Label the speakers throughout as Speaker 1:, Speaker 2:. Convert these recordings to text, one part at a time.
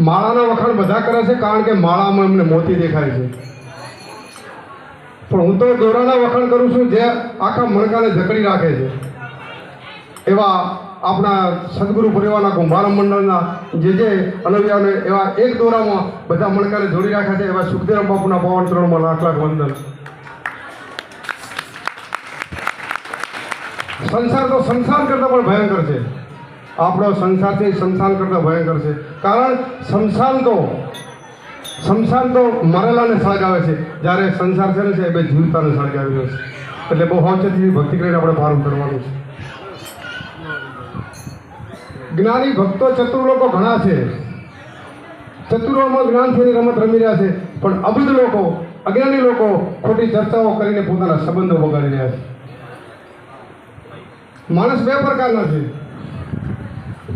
Speaker 1: માળાના વખાણ બધા કરે છે કારણ કે માળામાં એમને મોતી દેખાય છે. પણ હું તો દોરાના વખાણ કરું છું જે આખા મણકાને જકડી રાખે છે. એવા આપણા સદગુરુ પરિવારના કુંભાર મંડળના જે જે અનવ્યાને એવા એક દોરામાં બધા મણકાને જોડી રાખ્યા છે એવા સુખદેવ બાપુના પવન ચરણમાં લાખ લાખ વંદન. સંસાર તો સંસાર કરતાં પણ ભયંકર છે. આપણો સંસાર છે એ સંસાર કરતાં ભયંકર છે. કારણ શમશાન તો શમશાન તો મરેલાને સળગાવે છે. જ્યારે સંસાર છે ને છે એ બે જીવતાને સળગાવી રહ્યો છે. એટલે બહુ સાવચેતીથી ભક્તિ કરીને આપણે પારું કરવાનું છે. જ્ઞાની ભક્તો ચતુર લોકો ઘણા છે. ચતુરોમાં જ્ઞાનથી રમત રમી રહ્યા છે. પણ અબુધ લોકો, અજ્ઞાની લોકો ખોટી ચર્ચાઓ કરીને પોતાના સંબંધો બગાડી રહ્યા છે. માણસ બે પ્રકારના છે.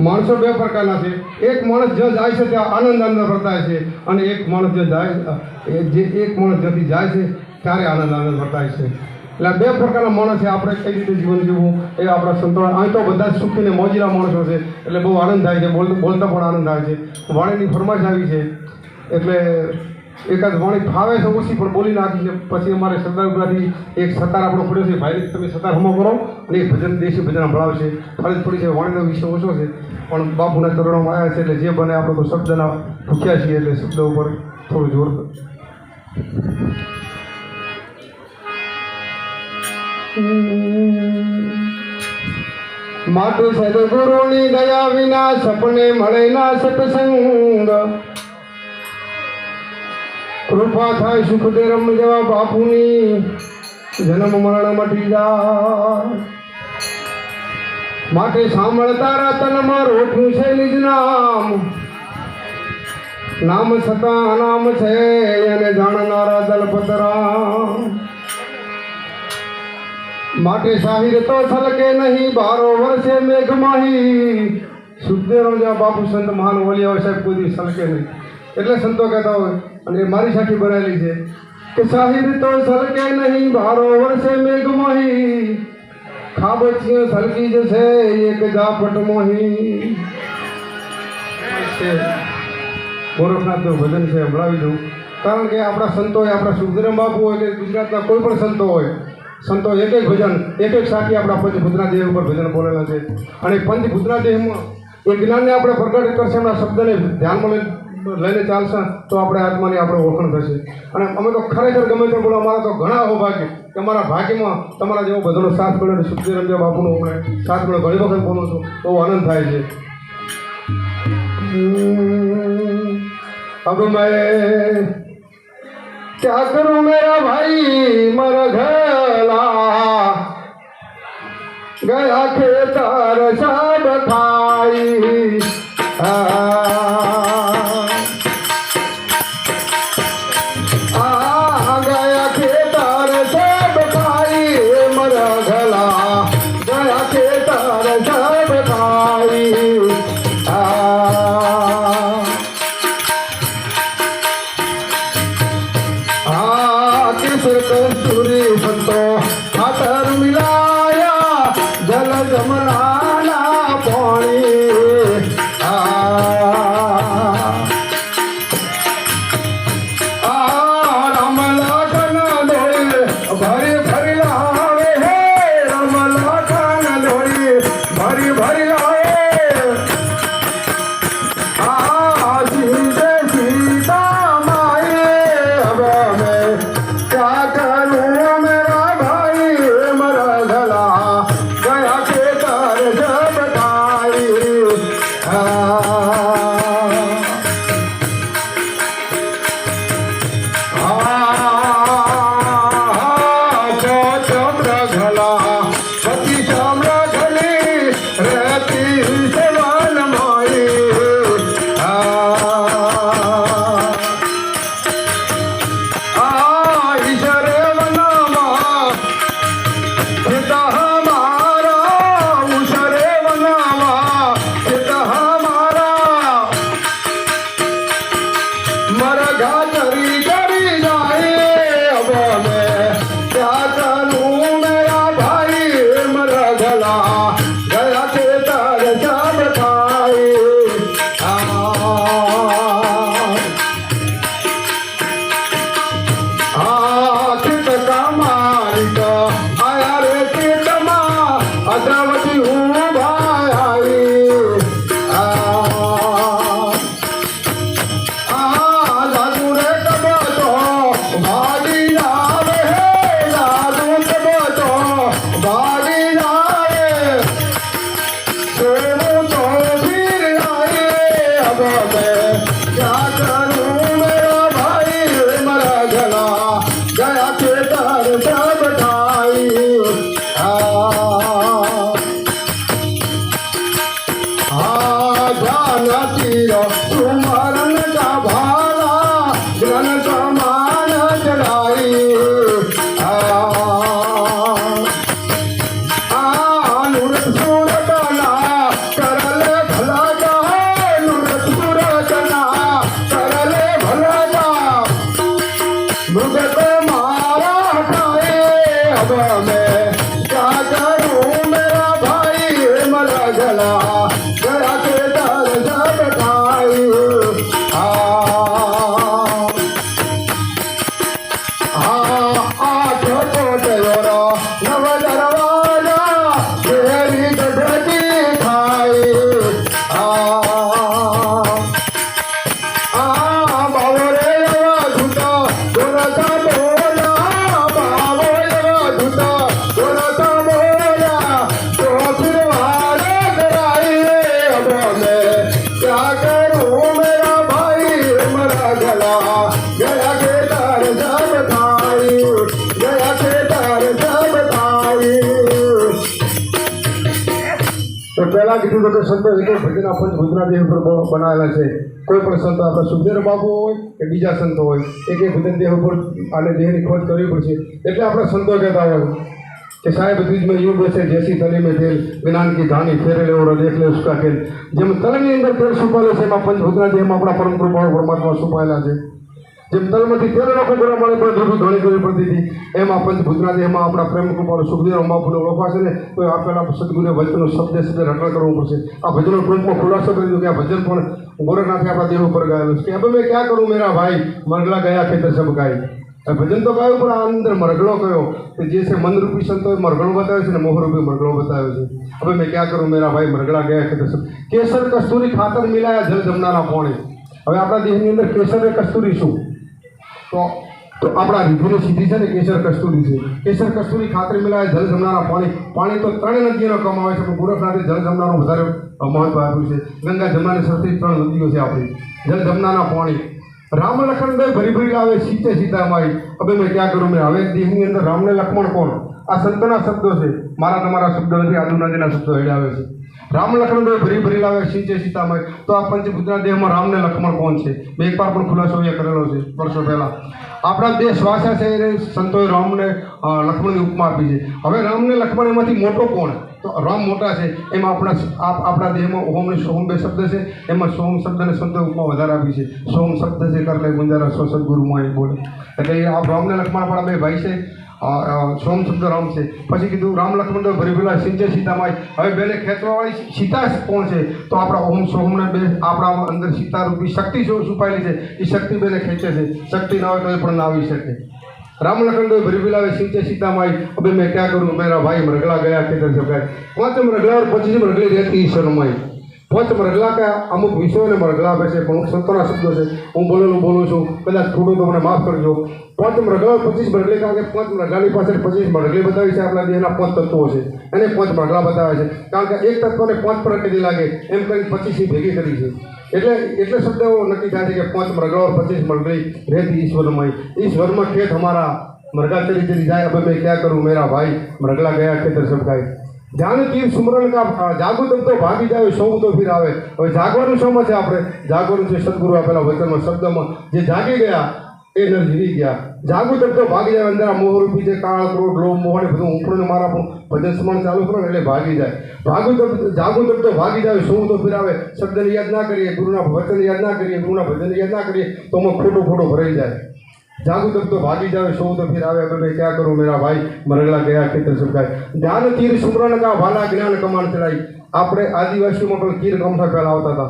Speaker 1: માણસો બે પ્રકારના છે. એક માણસ જ્યાં જાય છે ત્યાં આનંદ આનંદ વર્તાય છે અને એક માણસ જે જાય જે એક માણસ જ્યાંથી જાય છે ત્યારે આનંદ આનંદ વર્તાય છે. એટલે બે પ્રકારના માણસ છે. આપણે કઈ રીતે જીવન જીવવું એ આપણા સંતોષ અહીં તો બધા જ સુખીને માણસો છે. એટલે બહુ આનંદ થાય છે. બોલતા પણ આનંદ થાય છે. વાણીની ફરમાશ આવી છે. એટલે એકાદ વાણી ફાવે છે ઓછી, પણ બોલી નાખી છે. પછી અમારે સરદારપુરાથી એક સતાર આપણો પડ્યો છે. ભાઈ, તમે સતાર હમો કરો અને એક ભજન, દેશી ભજન સંભળાવશે ફરજ પડી છે, વાણીનો વિષય ઓછો છે. પણ બાપુના ચરણોમાં આવ્યા છે એટલે જે બને આપણે તો શબ્દના ભૂખ્યા છીએ એટલે શબ્દ ઉપર થોડું જોર માતુ સદગુરુની દયા વિના સપને મળે ના સત્સંગ. કૃપા થાય સુખદેરમ જેવા બાપુની. જન્મ મરણ મટી જા માટે સાંભળતા રતનમાં રોઠું છે નિજ નામ. નામ છતાં અનામ છે એને જાણનારા દલપતરામ. માટે સાહિર તો છલકે નહીં, બારો વર્ષે મેઘમાહી. સુખદેવ જેવા બાપુ સંત મહાન વલિયા સાહેબ, કોઈ દિવસ છલકે નહીં. એટલે સંતો કહેતા હોય અને મારી સાખી ભરાયેલી છે. કે સાહિર તો સલકે નહીં બારો વર્ષે મેઘમોહી ખાબચીઓ સલકી જશે એક જાપટ મોહી. ગોરખનાથનું ભજન છે સંભળાવી દઉં. કારણ કે આપણા સંતો આપણા સુખદેવ બાપુ હોય કે ગુજરાતના કોઈ પણ સંતો હોય સંતો એક એક ભજન એક એક સાથી આપણા પંચભૂતના દેહ ઉપર ભજન બોલેલા છે. અને પંચભૂતના દેહમાં એ જ્ઞાનને આપણે પ્રગટ કરશે એમના શબ્દને ધ્યાનમાં લઈને લઈને ચાલશે તો આપણે આત્માની આપણે ઓળખાણ થશે અને અમે તો ખરેખર ગમે તે બોલો અમારા તો ઘણા અહોભાગ્ય કે અમારા ભાગ્યમાં તમારા જેવો બધાનો સાથ મળે અને સુખદેવ રંજ્યા બાપુનો આપણે સાથ મળે ઘણી વખત બોલું છું બહુ આનંદ થાય છે अब मैं क्या करूं मेरा भाई मर घला गया खेतर सब खाई आ, जाना तीर सुमरन का भाला जन समान चढ़ाई आ नुरत सुरतना करले भला जा नुरत सुरतना करले भला जा मृगत मारा हटाए अब मैं પહેલા કીધું હતું કે સંતો એક એક ભજન આપણને ભજનાદેવ ઉપર બનાવેલા છે. કોઈ પણ સંતો આપણે સુખદેવ બાપુ હોય કે બીજા સંતો હોય, એક એક ભજન દેહ ઉપર આને દેહની ખોજ કરવી પડશે. એટલે આપણે સંતો કહેતા હોય કે સાહેબ દ્વિજમાં યુ બેસે જેસી તલી મેં તેલ જ્ઞાન કી ધાની ફેરે લેવો દેખ લે ઉસકા ખેલ જેમ તલની અંદર તેલ છુપાયેલો છે, એમાં પંચ પંચભૂતના દેહમાં આપણા પરમ પ્રભાવ પરમાત્મા છુપાયેલા છે. જેમ તલમાંથી તેલ નોખો મળે પણ ધૂળ ઘણી કરવી પડતી હતી. એમાં પંચભૂતના એમાં આપણા પ્રેમ કૃપાળુ સુખદેવ બાપુને ઓળખાશે ને, તો આપેલા સદગુરુએ વચનો શબ્દ શબ્દ રટણ કરવું પડશે. આ ભજનનો ટૂંકમાં ખુલાસો કરી દીધો કે આ ભજન પણ ગોરખનાથે આપણા દેહ ઉપર ગાયેલું છે. કે હવે મેં ક્યાં કરું મેરા ભાઈ? મરગલા ગયા ખેતર સબ ગાય. ભજન તો ગાયું પણ આ અંદર મરગળો કયો? કે જે છે મનરૂપી સંતોએ મરગળો બતાવ્યો છે ને, મોહરૂપી મરગળો બતાવ્યો છે. હવે મેં ક્યાં કરું મેરા ભાઈ? મરગળા ગયા ખેતર સબ કેસર કસ્તુરી ખાતર મિલાયા જલ જમનારા પોણે. હવે આપણા દેહની અંદર કેસર કસ્તુરી શું? તો તો આપણા રીધુની સીધી છે ને કેસર કસ્તુરી છે. કેસર કસ્તુરી ખાતરી મેળવે જલ જમનારા પાણી પાણી તો ત્રણેય નદીઓનો કમાવે છે, પણ ગોરખનાથે જલ જમનારું વધારે મહત્વ આપ્યું છે. ગંગા જમનાની સરથી ત્રણ નદીઓ છે આપણી. જલ જમનાના પાણી. રામ લખણ બે ભરી ભરી લાવે, સીતે સીતા મારી હવે મેં ક્યાં કરું? મેં હવે દેહની અંદર રામને લક્ષ્મણ કોણ? આ સંતોના શબ્દો છે. મારા તમારા શબ્દો નથી, આદુનાજીના શબ્દો હેડાવે છે. રામ લખણ તો ભરી ભરી લાવે સિંચે સીતામય તો આ પંચભૂતના દેહમાં રામને લખમણ કોણ છે? મેં એકવાર પણ ખુલાસો અહીંયા કરેલો છે, વર્ષો પહેલાં. આપણા બે શ્વાસા છે એને સંતોએ રામને લક્ષ્મણની ઉપમા આપી છે. હવે રામને લક્ષ્મણ એમાંથી મોટો કોણ? તો રામ મોટા છે, એમાં આપણા આપ- આપણા દેહમાં ઓમની સોમ બે શબ્દ છે, એમાં સોમ શબ્દ અને સંતો ઉપમા વધારે આપી છે. સોમ શબ્દ છે કરલે ગુંજારા સો સદગુરુમાં એ બોલે. એટલે આ રામને લક્ષ્મણ આપણા બે ભાઈ છે. સોમ શબ્દ રામ છે. પછી કીધું, રામ લક્ષ્મણ ભરી પેલા સિંચે સીતામાઈ હવે બેને ખેંચવાવાળી સીતા કોણ છે? તો આપણા ઓમ સોમને બે, આપણા અંદર સીતા રૂપી શક્તિ છુપાયેલી છે? એ શક્તિ બેને ખેંચે છે. શક્તિ ના હોય તો એ પણ ના આવી શકે. રામ લખન તો ભરી ભરેલા સિંચે સીતામાઈ હવે મેં ક્યાં કરું? મેરા ભાઈ મરગલા ગયા ખેતર સકાય પાંચ મરગલા પછી મરગલી રહેતી ઈશ્વરમાઈ પોચ મરગલા કે અમુક વિષયોને મરગલા આપે છે અમુક સંતોના શબ્દો છે, હું બોલેલું બોલું છું, કદાચ ખોટું તો મને માફ કરજો. પોચ મરગલા પચીસ મરગલે કારણ કે પોચ મરગલાની પાછળ પચીસ મરગલી બતાવી છે આપણા દેહના પાંચ તત્વો છે. એને પોચ મરગલા બતાવે છે. કારણ કે એક તત્વને પાંચ પ્રકૃતિ લાગે, એમ કરીને પચીસની ભેગી કરી છે. એટલે એટલે શબ્દ એવો નક્કી થાય છે કે પાંચ મરગલા પચીસ મરગલી રહેતી ઈશ્વરમય. ઈશ્વરમાં ખેત અમારા મરગા તરી જાય હવે મેં ક્યાં કરું? મેરા ભાઈ મરગલા ગયા ખેતર સબકાય ધ્યાન તીર સુમરણ કા જાગું તો ભાગી જાય સૌ તો ફીર આવે. હવે જાગવાનું શોમાં છે આપણે? જાગવાનું છે સદગુરુ આપેલા વચનમાં, શબ્દમાં. જે જાગી ગયા, એ ન જીવી ગયા. જાગું તમ તો ભાગી જાય અંદર આ મોહરૂપી છે, કાળ ક્રોધ, લોભ મોહ બધું ઉપડને મારા પણ ભજન સમાન ચાલુ કરો એટલે ભાગી જાય. ભાગુતમ તમ જાગું તમ તો ભાગી જાય સૌ તો ફીર આવે. શબ્દને યાદ ના કરીએ, ગુરુના વચન યાદ ના કરીએ, ગુરુના ભજન યાદ ના કરીએ, તો અમે ખોટું ખોટું ભરાઈ જાય. જાગુ તક તો भागी जावे सो तो फिर આવે अगर मैं क्या करूं मेरा भाई मरगला गया खेतर सुखाए ध्यान तीर सुमरण का वाला ज्ञान कमाण चलाई આપણે આદિવાસીઓમાં પણ તીર ગમઠા ફેલાવતા હતા.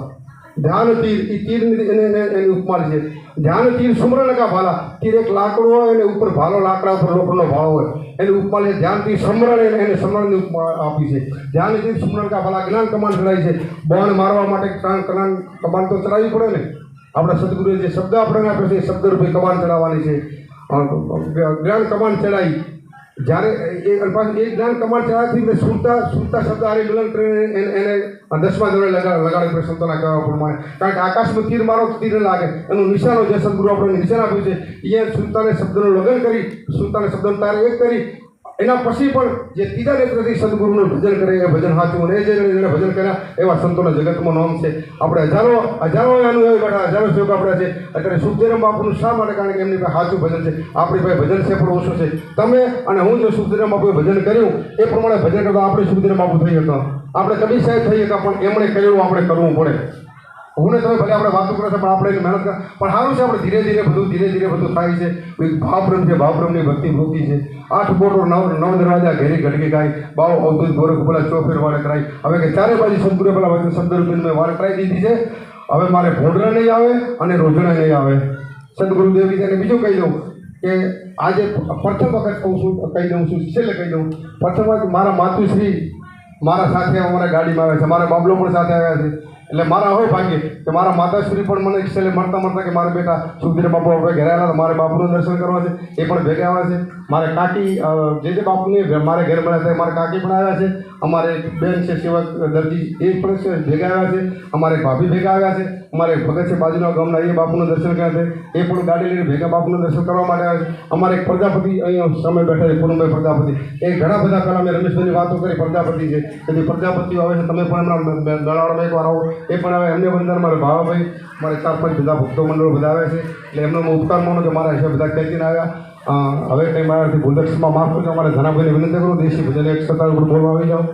Speaker 1: ધ્યાન તીર એ તીરની એને એની ઉપમાર છે. ધ્યાન તીર સુમરણકા ભાલા. તીર એક લાકડો હોય, એને ઉપર ભાલો લાકડા ઉપર લોખંડનો ભાવ હોય. એની ઉપમાર છે ધ્યાન તીર સમરણ એને સમરણની ઉપમા આપી છે. ધ્યાન તીર સુમરણકા ભાલા જ્ઞાન કમાન ચલાવી છે. બોણ મારવા માટે કમાન તો ચલાવવી પડે ને. આપણા સદગુરુએ જે શબ્દ આપણને આપ્યો છે એ શબ્દ રૂપે કમાન ચડાવવાની છે. જ્ઞાન કમાન ચડાવી જ્યારે એ પાછું એ જ્ઞાન કમાન મેં સુરતા સુરતા શબ્દ આરે મિલન કરીને એને એને દસમા ધોરણે લગાડ લગાડે સંતોના કહેવા પ્રમાણે. કારણ કે આકાશમાં તીર મારો, તીર લાગે. એનું નિશાનો જે સદગુરુ આપણે નિશાન આપ્યું છે, એ સુરતાને શબ્દનું લગન કરી, સુરતાને શબ્દનું તારે એક કરી એના પછી પણ જે ત્રીજા નેત્રથી સદગુરુનું ભજન કરે, એ ભજન સાચું અને એ જે જેણે ભજન કર્યા, એવા સંતોના જગતમાં નામ છે. આપણે હજારો હજારો અનુભવી બેઠા, હજારો સેવક આપણા છે. અત્યારે સુખદેરામ બાપુનું શા માટે? કારણ કે એમની પાસે સાચું ભજન છે. આપણી પાસે ભજન છે પણ ઓછું છે. તમે અને હું જો સુખદેરામ બાપુએ ભજન કર્યું, એ પ્રમાણે ભજન કરતા આપણે સુખદેરામ બાપુ થઈ હતા આપણે કબીર સાહેબ થઈ હતા પણ એમણે કર્યું, આપણે કરવું પડે. હું તમે ભલે આપણે વાતો કરો છો, પણ આપણે મહેનત કર પણ સારું છે આપણે ધીરે ધીરે બધું, ધીરે ધીરે બધું થાય છે. એક છે ભાવબ્રહ્મની ભક્તિ ભોગી છે. આઠ બોટો નવ નવ દરવાજા ઘેરી ઘડકી ગાય બાવ અવતું ગોરખ પેલા ચોફેર વાળ કરાય. હવે કે ચારે બાજુ સંતુરે પેલા શબ્દ મેં વાળ કરાવી દીધી છે. હવે મારે ભોંડરા નહીં આવે અને રોજણા નહીં આવે. સદગુરુદેવ તેને બીજું કહી દઉં કે આજે પ્રથમ વખત કહું છું કહી દઉં છું, છેલ્લે કહી દઉં. પ્રથમ વખત મારા માતુશ્રી મારા સાથે અમારા ગાડીમાં આવે છે. મારા બાબલો પણ સાથે આવ્યા છે. એટલે મારા હોય ભાગ્ય. કે મારા માતાશ્રી પણ મને છેલ્લે મળતા મળતા કે મારા બેટા સુધીર બાપુ આપણે ઘરે આવ્યા મારે બાપુનું દર્શન કરવા છે, એ પણ ભેગા આવ્યા છે. મારે કાકી જે જે બાપુની મારે ઘેર મળ્યા છે મારા કાકી પણ આવ્યા છે. અમારે બેન છે, સેવક દરજી, એ પણ છે, ભેગા આવ્યા છે. અમારે ભાભી ભેગા આવ્યા છે. અમારે ભગત છે બાજુના ગામના, એ બાપુનું દર્શન કર્યા છે. એ પણ ગાડી લઈને ભેગા બાપુનું દર્શન કરવા માટે આવ્યા છે. અમારે એક પ્રજાપતિ અહીંયા સમય બેઠા છે પૂનમભાઈ પ્રજાપતિ. એ ઘણા બધા પહેલાં મેં રમેશભાઈની વાતો કરી, પ્રજાપતિ છે. તેથી પ્રજાપતિઓ આવે છે, તમે પણ એમના દલાળમાં એકવાર આવો. એ પણ હવે એમને વંદન મારે ભાવાભાઈ મારે ચાર પાંચ બધા ભક્તો મંડળો બધા આવ્યા છે. એટલે એમનો હું ઉપકાર માનું કે મારા હિસાબે બધા ખેંચીને આવ્યા. હવે કંઈ મારાથી ભૂલક્ષમાં માફ કરજો. મારે ધનાભાઈને વિનંતી કરું, દેશી ભજન એક સત્તા ઉપર બોલવા આવી જાઓ.